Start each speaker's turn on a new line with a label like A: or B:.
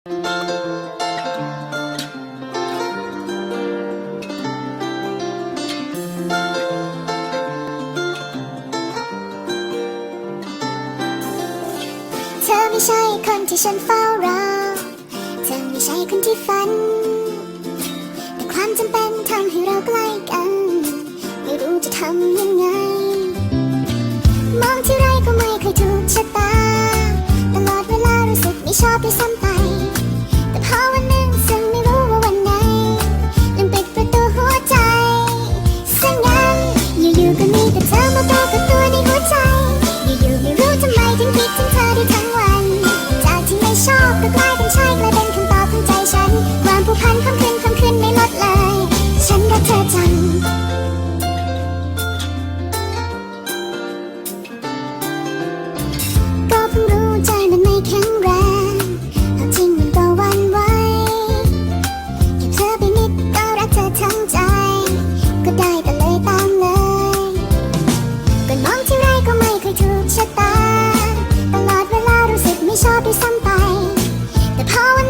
A: เธอไม่ใช่คนที่ฉันเฝ้ารอ เธอไม่ใช่คนที่ฝัน แต่ความจำเป็นทำให้เราใกล้กัน ไม่รู้จะทำยังไง 有这么多的 how